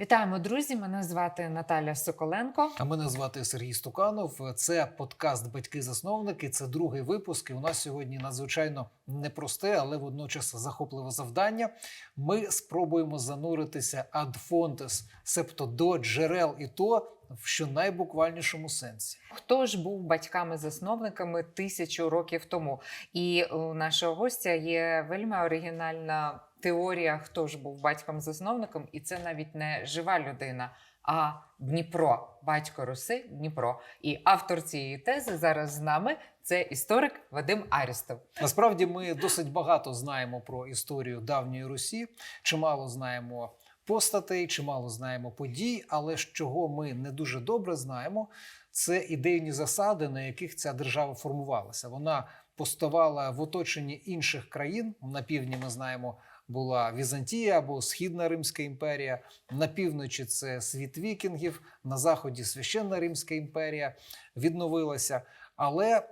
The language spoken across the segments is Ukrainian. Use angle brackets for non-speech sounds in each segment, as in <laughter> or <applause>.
Вітаємо, друзі! Мене звати Наталя Соколенко. А мене звати Сергій Стуканов. Це подкаст Батьки-засновники. Це другий випуск. І у нас сьогодні надзвичайно непросте, але водночас захопливе завдання. Ми спробуємо зануритися ад фонтес, себто до джерел і то в щонайбуквальнішому сенсі. Хто ж був батьками-засновниками тисячу років тому? І у нашого гостя є вельми оригінальна теорія, хто ж був батьком-засновником, і це навіть не жива людина. А Дніпро, батько Руси, Дніпро. І автор цієї тези зараз з нами це історик Вадим Арістов. Насправді ми досить багато знаємо про історію давньої Русі, чимало знаємо постатей, чимало знаємо подій, але з чого ми не дуже добре знаємо, це ідейні засади, на яких ця держава формувалася. Вона поставала в оточенні інших країн. На півдні ми знаємо. Була Візантія або Східна Римська імперія, на півночі це світ вікінгів, на заході священна Римська імперія відновилася. Але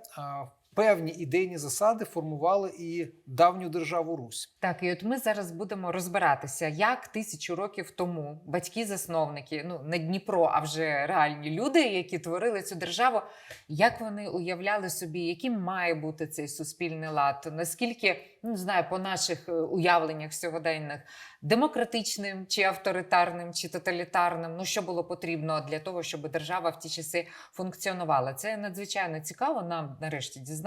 певні ідейні засади формували і давню державу Русь. Так, і от ми зараз будемо розбиратися, як тисячу років тому батьки-засновники, ну не Дніпро, а вже реальні люди, які творили цю державу, як вони уявляли собі, яким має бути цей суспільний лад, наскільки ну знаю, по наших е, уявленнях сьогоденних демократичним чи авторитарним, чи тоталітарним, ну що було потрібно для того, щоб держава в ті часи функціонувала. Це надзвичайно цікаво нам нарешті дізнатися,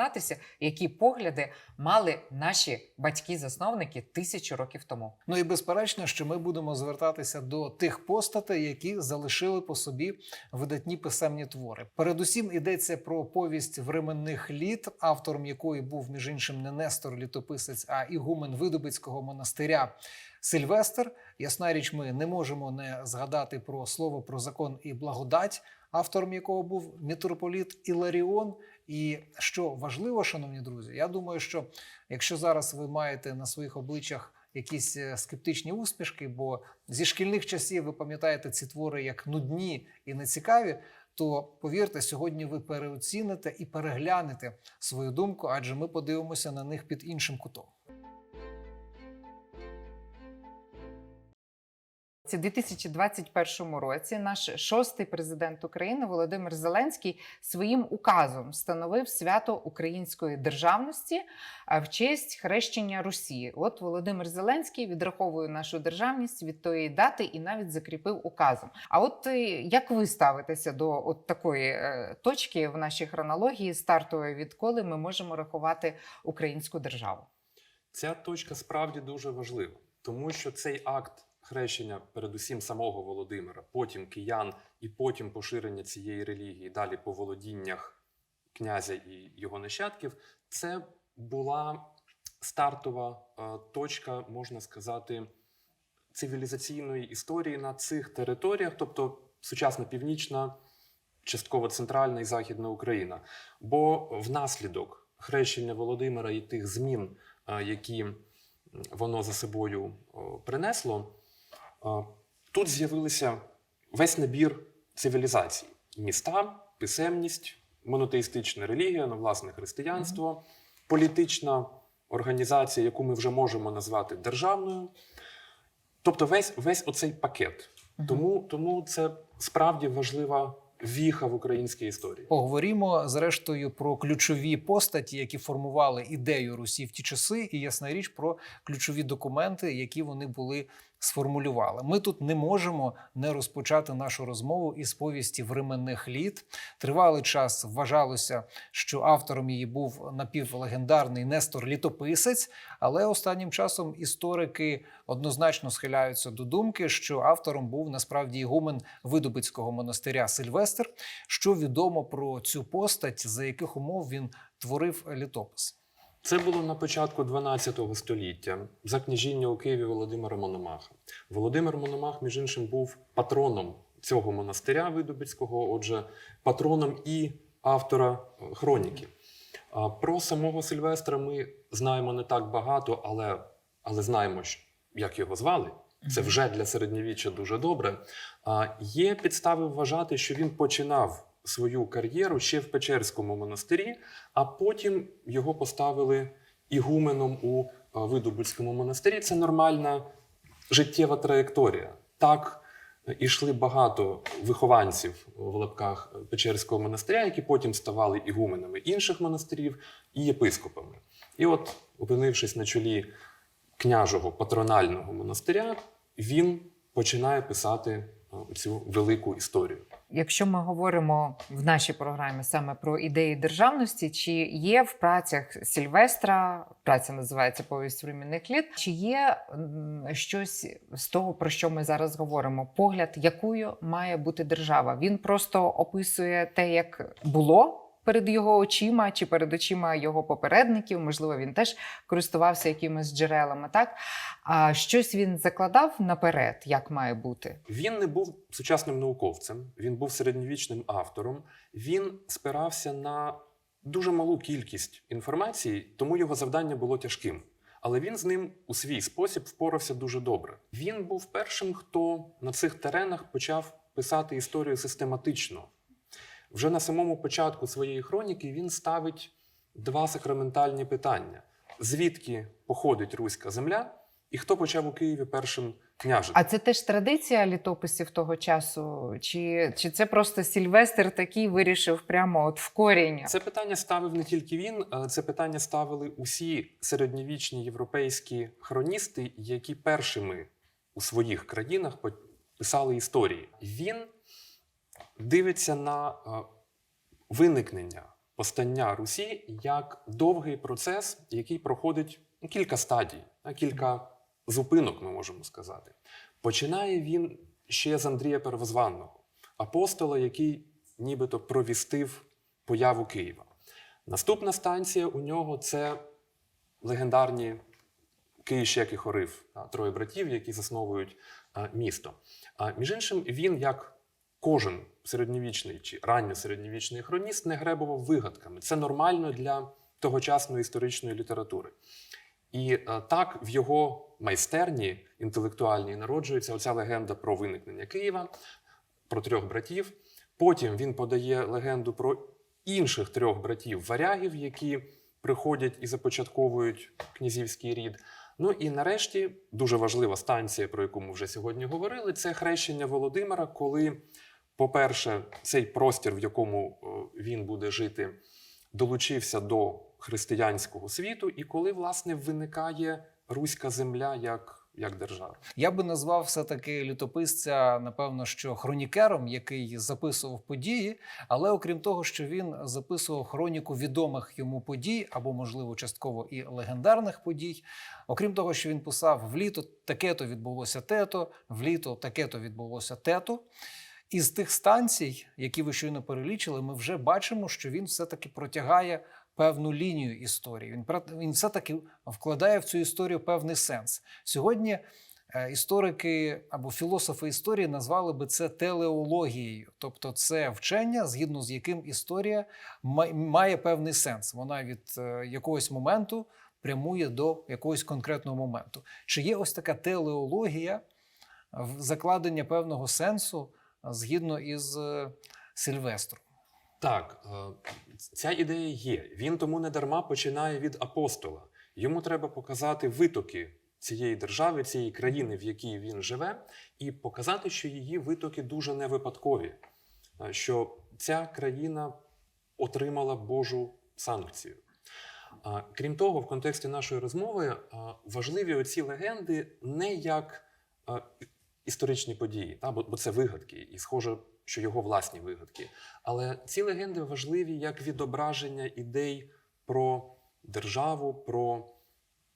які погляди мали наші батьки-засновники тисячу років тому. Ну і безперечно, що ми будемо звертатися до тих постатей, які залишили по собі видатні писемні твори. Передусім йдеться про повість временних літ, автором якої був між іншим не Нестор літописець, а ігумен Видобицького монастиря. Сильвестр, ясна річ, ми не можемо не згадати про слово про закон і благодать, автором якого був митрополіт Іларіон. І що важливо, шановні друзі, я думаю, що якщо зараз ви маєте на своїх обличчях якісь е, скептичні усмішки, бо зі шкільних часів ви пам'ятаєте ці твори як нудні і нецікаві, то повірте, сьогодні ви переоціните і переглянете свою думку, адже ми подивимося на них під іншим кутом. У 2021 році наш шостий президент України Володимир Зеленський своїм указом встановив свято української державності а, в честь хрещення Росії. От Володимир Зеленський відраховує нашу державність від тої дати і навіть закріпив указом. А от е, як ви ставитеся до от такої е, точки в нашій хронології стартової, відколи ми можемо рахувати українську державу? Ця точка справді дуже важлива, тому що цей акт хрещення, передусім самого Володимира, потім киян і потім поширення цієї релігії далі по володіннях князя і його нащадків, це була стартова е, точка, можна сказати, цивілізаційної історії на цих територіях, тобто сучасна північна, частково центральна і західна Україна. Бо внаслідок хрещення Володимира і тих змін, е, які воно за собою принесло, тут з'явилися весь набір цивілізацій: міста, писемність, монотеїстична релігія, ну, власне, християнство, політична організація, яку ми вже можемо назвати державною. Тобто весь, весь оцей пакет. Тому, тому це справді важлива віха в українській історії. Поговоримо зрештою про ключові постаті, які формували ідею Русі в ті часи, і ясна річ про ключові документи, які вони були сформулювали. Ми тут не можемо не розпочати нашу розмову із повісті временних літ. Тривалий час вважалося, що автором її був напівлегендарний Нестор Літописець, але останнім часом історики однозначно схиляються до думки, що автором був насправді ігумен Видобицького монастиря Сильвестр. Що відомо про цю постать, за яких умов він творив літопис? Це було на початку 12 століття за княжіння у Києві Володимира Мономаха. Володимир Мономах, між іншим, був патроном цього монастиря Видобицького, отже, патроном і автора е, хроніки. Про самого Сильвестра ми знаємо не так багато, але, але знаємо, як його звали. Це вже для середньовіччя дуже добре. Є підстави вважати, що він починав свою кар'єру ще в Печерському монастирі, а потім його поставили ігуменом у е, Видобицькому монастирі. Це нормальна життєва траєкторія. Так ішли багато вихованців в лапках Печерського монастиря, які потім ставали ігуменами інших монастирів і єпископами. І от, опинившись на чолі княжого патронального монастиря, він починає писати е, цю велику історію. Якщо ми говоримо в нашій програмі саме про ідеї державності, чи є в працях Сільвестра, праця називається Повість времінних літ, чи є щось з того, про що ми зараз говоримо? Погляд, якою має бути держава? Він просто описує те, як було. Перед його очима чи перед очима його попередників, можливо, він теж користувався якимись джерелами, так а щось він закладав наперед, як має бути. Він не був сучасним науковцем, він був середньовічним автором. Він спирався на дуже малу кількість інформації, тому його завдання було тяжким. Але він з ним у свій спосіб впорався дуже добре. Він був першим, хто на цих теренах почав писати історію систематично. Вже на самому початку своєї хроніки він ставить два сакраментальні питання: звідки походить руська земля, і хто почав у Києві першим княжити. А це теж традиція літописів того часу? Чи, чи це просто Сільвестр такий вирішив прямо от в корінь? Це питання ставив не тільки він, е, це питання ставили усі середньовічні європейські хроністи, які першими у своїх країнах писали історії. Він дивиться на е, виникнення постання Русі як довгий процес, який проходить ну, кілька стадій, кілька зупинок, ми можемо сказати. Починає він ще з Андрія Первозванного, апостола, який нібито провістив появу Києва. Наступна станція у нього це легендарні Київщек і Хорив, троє братів, які засновують місто. А, між іншим, він, як кожен середньовічний чи ранньосередньовічний хроніст, не гребував вигадками. Це нормально для тогочасної історичної літератури. І е, так в його майстерні інтелектуальній народжується оця легенда про виникнення Києва, про трьох братів. Потім він подає легенду про інших трьох братів варягів, які приходять і започатковують князівський рід. Ну і нарешті дуже важлива станція, про яку ми вже сьогодні говорили, це хрещення Володимира, коли, по-перше, цей простір, в якому е, він буде жити, долучився до християнського світу, і коли, власне, виникає руська земля як, як держава. Я би назвав все-таки літописця, напевно, що хронікером, який записував події, але окрім того, що він записував хроніку відомих йому подій, або, можливо, частково і легендарних подій. Окрім того, що він писав в літо таке-то відбулося тето, в літо таке-то відбулося тето. Із тих станцій, які ви щойно перелічили, ми вже бачимо, що він все-таки протягає певну лінію історії. Він він все-таки вкладає в цю історію певний сенс. Сьогодні е, історики або філософи історії назвали би це телеологією, тобто це вчення, згідно з яким історія має певний сенс. Вона від е, якогось моменту прямує до якогось конкретного моменту. Чи є ось така телеологія закладення певного сенсу згідно із е, Сильвестром? Так, е, ця ідея є. Він тому не дарма починає від апостола. Йому треба показати витоки цієї держави, цієї країни, в якій він живе, і показати, що її витоки дуже не випадкові, е, що ця країна отримала Божу санкцію. Крім того, в контексті нашої розмови важливі оці легенди не як історичні події, та, бо, це вигадки, і схоже, що його власні вигадки. Але ці легенди важливі як відображення ідей про державу, про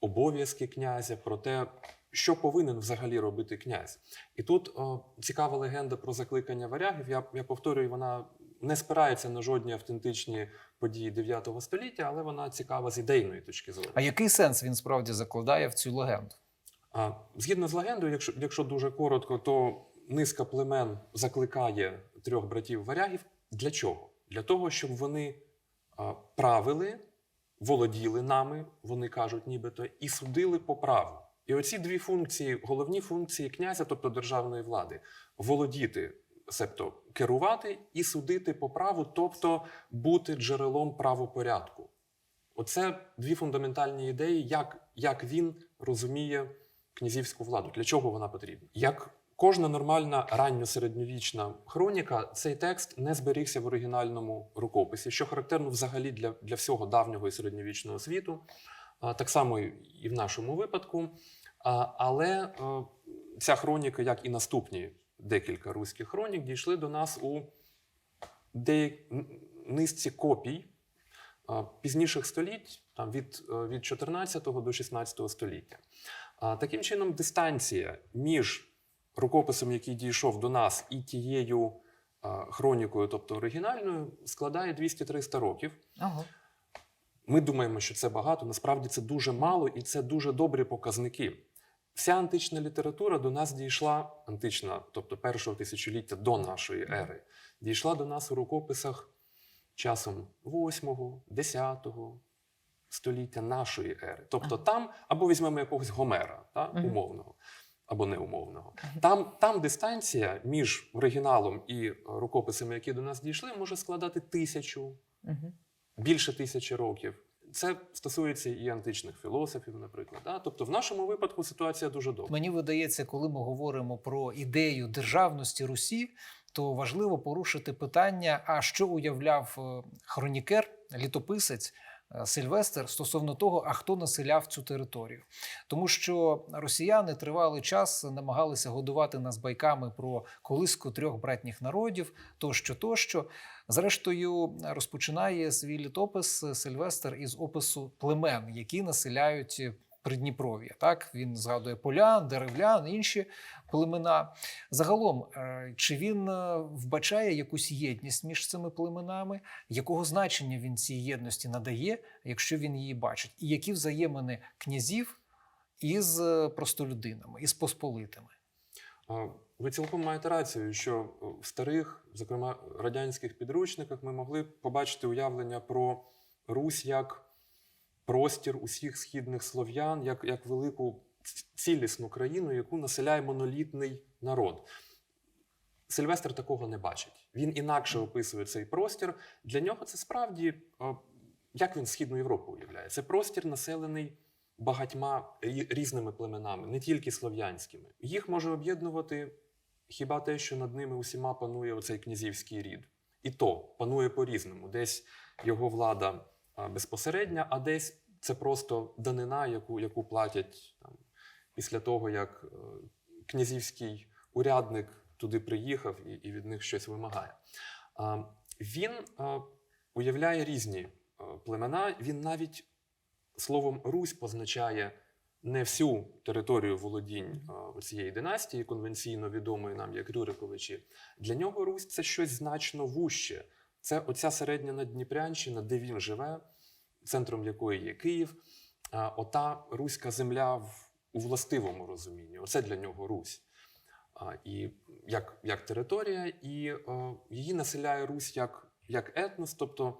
обов'язки князя, про те, що повинен взагалі робити князь. І тут о, цікава легенда про закликання варягів. Я, я повторюю, вона не спирається на жодні автентичні події 9 століття, але вона цікава з ідейної точки зору. А який сенс він справді закладає в цю легенду? Згідно з легендою, якщо, якщо дуже коротко, то низка племен закликає трьох братів варягів. Для чого? Для того, щоб вони правили, володіли нами, вони кажуть, нібито, і судили по праву. І оці дві функції, головні функції князя, тобто державної влади, володіти, себто керувати і судити по праву, тобто бути джерелом правопорядку. Оце дві фундаментальні ідеї, як, як він розуміє князівську владу, для чого вона потрібна. Як кожна нормальна ранньосередньовічна хроніка, цей текст не зберігся в оригінальному рукописі, що характерно взагалі для, для всього давнього і середньовічного світу, так само і в нашому випадку. Але е, ця хроніка, як і наступні декілька руських хронік, дійшли до нас у низці копій пізніших століть, там від, е, від 14 до 16 століття. Таким чином, дистанція між рукописом, який дійшов до нас, і тією хронікою, тобто оригінальною, складає 200-300 років. Ого. Ми думаємо, що це багато. Насправді це дуже мало, і це дуже добрі показники. Вся антична література до нас дійшла, антична, тобто першого тисячоліття до нашої ери, дійшла до нас у рукописах часом 8, 10 століття нашої ери. Тобто там, або візьмемо якогось Гомера, та, умовного, або неумовного. Там, там дистанція між оригіналом і рукописами, які до нас дійшли, може складати тисячу, більше тисячі років. Це стосується і античних філософів, наприклад. Да? Тобто, в нашому випадку ситуація дуже добра. Мені видається, коли ми говоримо про ідею державності Русі, то важливо порушити питання: а що уявляв е, хронікер, літописець Сильвестр стосовно того, а хто населяв цю територію, тому що росіяни тривалий час намагалися годувати нас байками про колиску трьох братніх народів, тощо, тощо. Зрештою, розпочинає свій літопис Сильвестр із опису племен, які населяють Придніпров'я. Так він згадує полян, деревлян, інші племена. Загалом, е, чи він е, вбачає якусь єдність між цими племенами? Якого значення він цій єдності надає, якщо він її бачить? І які взаємини князів із е, простолюдинами, із посполитими? Ви цілком маєте рацію, що в старих, зокрема радянських підручниках, ми могли побачити уявлення про Русь як простір усіх східних слов'ян, як, як велику цілісну країну, яку населяє монолітний народ. Сильвестр такого не бачить. Він інакше описує цей простір. Для нього це справді, як він Східну Європу уявляє. Це простір, населений багатьма різними племенами, не тільки слов'янськими. Їх може об'єднувати хіба те, що над ними усіма панує оцей князівський рід. І то панує по-різному. Десь його влада безпосередня, а десь це просто данина, яку, яку платять там, після того, як е, князівський урядник туди приїхав і, і від них щось вимагає. Він а, уявляє різні а, племена, він навіть словом Русь позначає не всю територію володінь цієї династії, конвенційно відомої нам як Рюриковичі. Для нього Русь це щось значно вуще. Це оця середня Надніпрянщина, де він живе, центром якої є Київ. Ота руська земля в, у властивому розумінні. Оце для нього Русь. І як, як територія, і е, її населяє Русь як, як етнос, тобто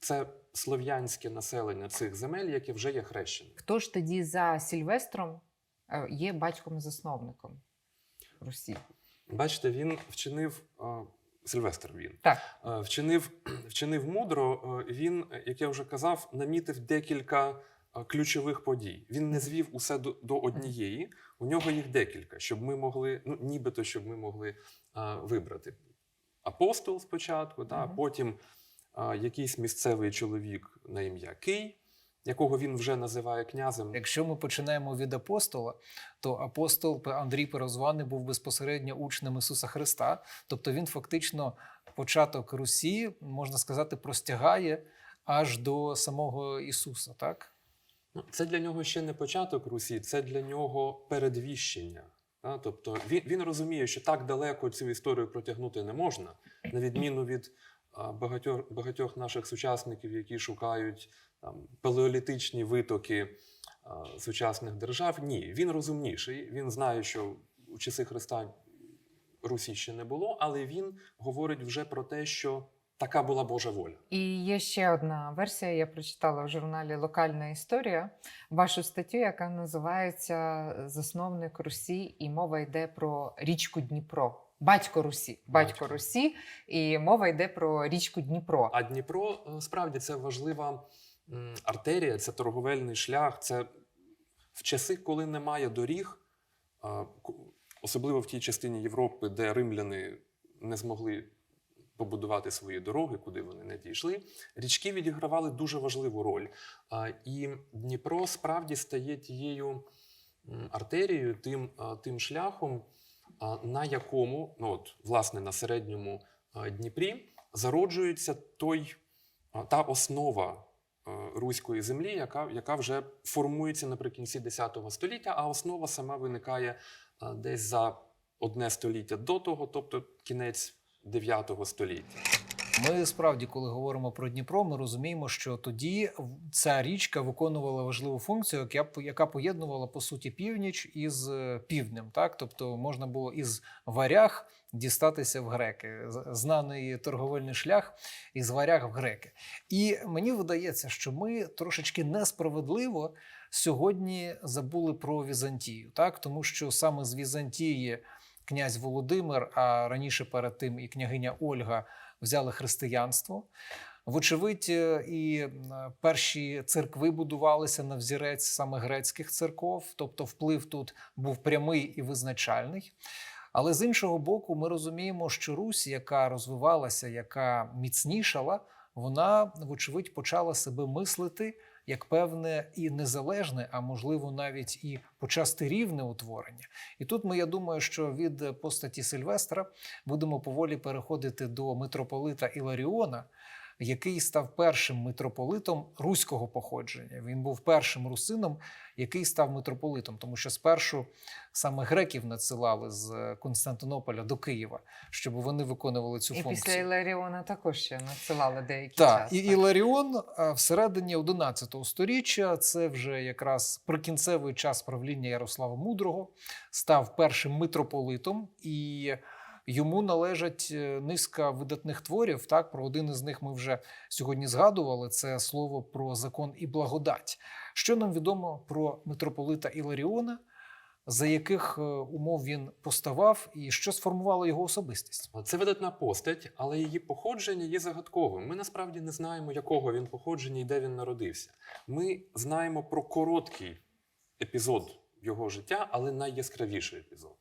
це слов'янське населення цих земель, яке вже є хрещене. Хто ж тоді за Сільвестром е, є батьком-засновником Русі? Бачите, він вчинив е, Сильвестр. Він Так. е, вчинив, <clears throat> вчинив мудро. е, Він, як я вже казав, намітив декілька е, ключових подій. Він не звів усе до, до однієї. У нього їх декілька, щоб ми могли, ну нібито щоб ми могли е, вибрати. Апостол спочатку, да, Мгм. потім е, якийсь місцевий чоловік на ім'я Кий, якого він вже називає князем. Якщо ми починаємо від апостола, то апостол Андрій Перозваний був безпосередньо учнем Ісуса Христа. Тобто він фактично початок Русі, можна сказати, простягає аж до самого Ісуса, так? Ну, Це для нього ще не початок Русі, це для нього передвіщення. Тобто він, він розуміє, що так далеко цю історію протягнути не можна, на відміну від багатьох, багатьох наших сучасників, які шукають там, палеолітичні витоки а, сучасних держав. Ні, він розумніший. Він знає, що у часи Христа Русі ще не було, але він говорить вже про те, що така була Божа воля. І є ще одна версія. Я прочитала в журналі Локальна історія вашу статтю, яка називається Засновник Русі, і мова йде про річку Дніпро. Батько Русі, батько Батько. Русі, і мова йде про річку Дніпро. А Дніпро е, справді це важлива артерія, це торговельний шлях. Це в часи, коли немає доріг, особливо в тій частині Європи, де римляни не змогли побудувати свої дороги, куди вони не дійшли, річки відігравали дуже важливу роль. І Дніпро справді стає тією артерією, тим, тим шляхом, на якому, ну от, власне, на середньому Дніпрі зароджується той, та основа руської землі, яка, яка вже формується наприкінці X століття, а основа сама виникає десь за одне століття до того, тобто кінець 9 століття. Ми справді, коли говоримо про Дніпро, ми розуміємо, що тоді ця річка виконувала важливу функцію, яка, поєднувала по суті північ із е, півднем. Так, тобто можна було із варяг дістатися в греки, знаний торговельний шлях із варяг в греки. І мені видається, що ми трошечки несправедливо сьогодні забули про Візантію, так тому що саме з Візантії князь Володимир, а раніше перед тим і княгиня Ольга взяли християнство. Вочевидь, е, і перші церкви будувалися на взірець саме грецьких церков, тобто вплив тут був прямий і визначальний. Але з іншого боку, ми розуміємо, що Русь, яка розвивалася, яка міцнішала, вона, вочевидь, почала себе мислити як певне і незалежне, а можливо навіть і почасти рівне утворення. І тут ми, я думаю, що від постаті Сильвестра будемо поволі переходити до митрополита Іларіона, який став першим митрополитом руського походження. Він був першим русином, який став митрополитом, тому що спершу саме греків надсилали з Константинополя до Києва, щоб вони виконували цю І функцію. після Іларіона також ще надсилали деякий Так, час. і Іларіон всередині 11 сторіччя, це вже якраз прикінцевий час правління Ярослава Мудрого, став першим митрополитом, і йому належать е, низка видатних творів. Так, про один із них ми вже сьогодні згадували. Це слово про закон і благодать. Що нам відомо про митрополита Іларіона, за яких е, умов він поставав, і що сформувало його особистість? Це видатна постать, але її походження є загадковим. Ми насправді не знаємо, якого він походження і де він народився. Ми знаємо про короткий епізод його життя, але найяскравіший епізод.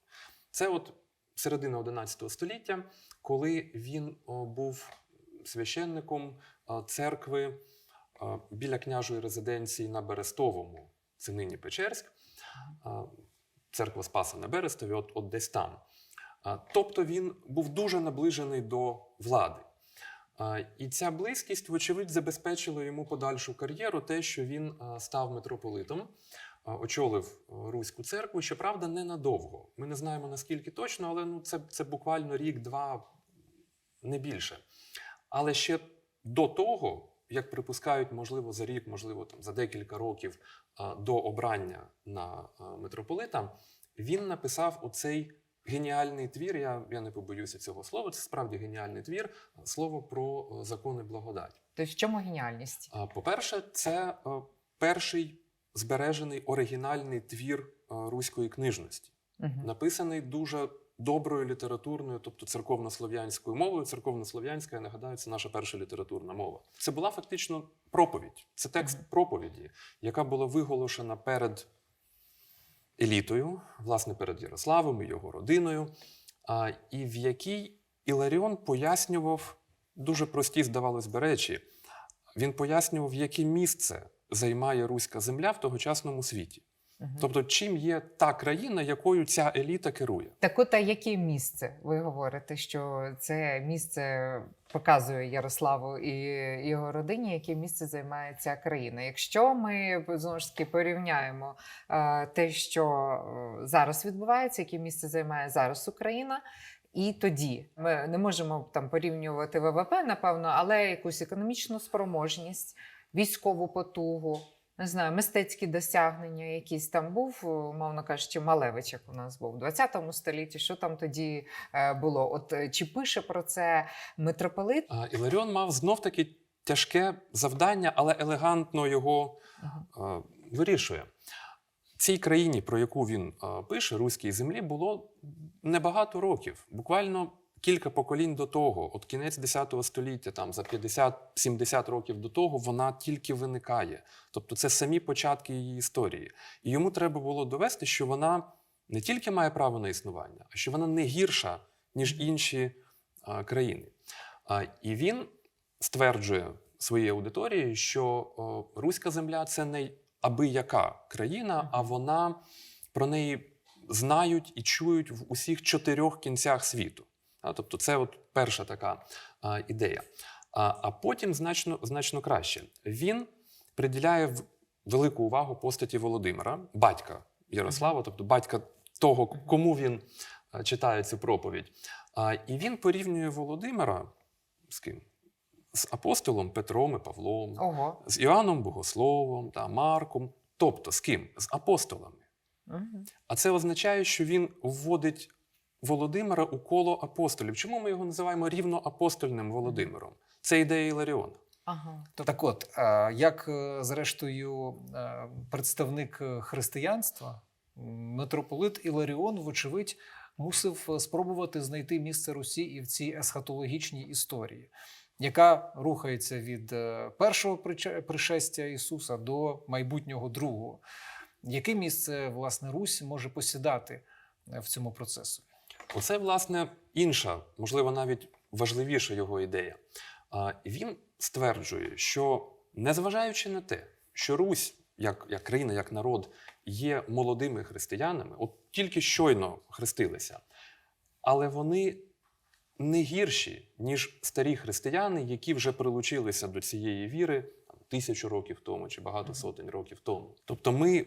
Це от середина 11 століття, коли він був священником церкви біля княжої резиденції на Берестовому, це нині Печерськ. Церква Спаса на Берестові, от, от десь там. Тобто він був дуже наближений до влади. І ця близькість, вочевидь, забезпечила йому подальшу кар'єру, те, що він став митрополитом, очолив Руську церкву. Щоправда, ненадовго. Ми не знаємо наскільки точно, але ну, це, це буквально рік-два, не більше. Але ще до того, як припускають, можливо, за рік, можливо, там, за декілька років до обрання на митрополита, він написав оцей геніальний твір. Я, я не побоюся цього слова. Це справді геніальний твір. Слово про закони благодать. Тобто в чому геніальність? По-перше, це перший збережений оригінальний твір е, руської книжності, Мгм. написаний дуже доброю літературною, тобто церковнослов'янською мовою. Церковнослов'янська, я нагадаю, це наша перша літературна мова. Це була фактично проповідь. Це текст Мгм. проповіді, яка була виголошена перед елітою, власне, перед Ярославом і його родиною, і в якій Іларіон пояснював дуже прості, здавалось би, речі. Він пояснював, яке місце займає руська земля в тогочасному світі. Мгм. Тобто, чим є та країна, якою ця еліта керує. Так от, а яке місце? Ви говорите, що це місце показує Ярославу і його родині, яке місце займає ця країна. Якщо ми знову ж таки порівняємо е, те, що е, зараз відбувається, яке місце займає зараз Україна. І тоді ми не можемо там порівнювати ВВП, напевно, але якусь економічну спроможність, військову потугу, не знаю, мистецькі досягнення, якісь там був, умовно кажучи, Малевич, як у нас був у 20 столітті. Що там тоді е, було? От е, чи пише про це митрополит? Іларіон мав знов таки тяжке завдання, але елегантно його Ага. е, вирішує. Цій країні, про яку він е, пише, руській землі, було небагато років, буквально кілька поколінь до того, от кінець 10 століття, там за 50-70 років до того, вона тільки виникає. Тобто це самі початки її історії. І йому треба було довести, що вона не тільки має право на існування, а що вона не гірша, ніж інші а, країни. А, і він стверджує своїй аудиторії, що о, Руська земля це не аби яка країна, а вона про неї знають і чують в усіх чотирьох кінцях світу. Тобто, це от перша така ідея. А, потім значно, значно краще. Він приділяє велику увагу постаті Володимира, батька Ярослава, тобто батька того, кому він читає цю проповідь. І він порівнює Володимира з ким? З апостолом Петром і Павлом, Ого. з Іоанном Богословом та Марком. Тобто з ким? З апостолами. Мгм. А це означає, що він вводить Володимира у коло апостолів. Чому ми його називаємо рівноапостольним Володимиром? Це ідея Іларіона. Ага. Так от, як е, зрештою е, представник е, християнства, митрополит Іларіон, вочевидь, мусив спробувати знайти місце Русі і в цій есхатологічній історії, яка рухається від першого пришестя Ісуса до майбутнього другого. Яке місце власне Русь може посідати в цьому процесі? Оце, власне, інша, можливо, навіть важливіша його ідея. Він стверджує, що незважаючи на те, що Русь, як, як країна, як народ, є молодими християнами, от тільки щойно хрестилися, але вони не гірші, ніж старі християни, які вже прилучилися до цієї віри тисячу років тому чи багато сотень років тому. Тобто ми,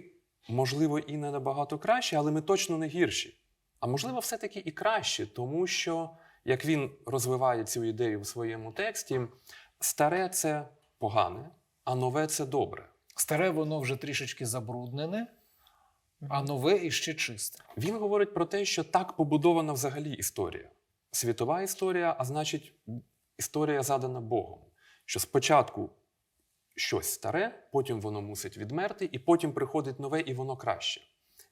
можливо, і не набагато кращі, але ми точно не гірші. А можливо, все-таки і краще, тому що, як він розвиває цю ідею в своєму тексті, старе це погане, а нове це добре. Старе воно вже трішечки забруднене, а нове іще чисте. Він говорить про те, що так побудована взагалі історія. Світова історія, а значить, історія задана Богом. Що спочатку щось старе, потім воно мусить відмерти, і потім приходить нове, і воно краще.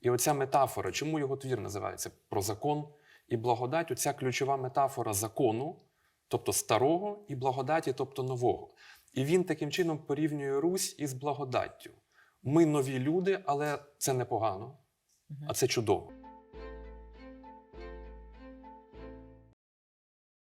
І оця метафора, чому його твір називається про закон і благодать, оця ключова метафора закону, тобто старого, і благодаті, тобто нового. І він таким чином порівнює Русь із благодаттю. Ми нові люди, але це непогано, а це чудово.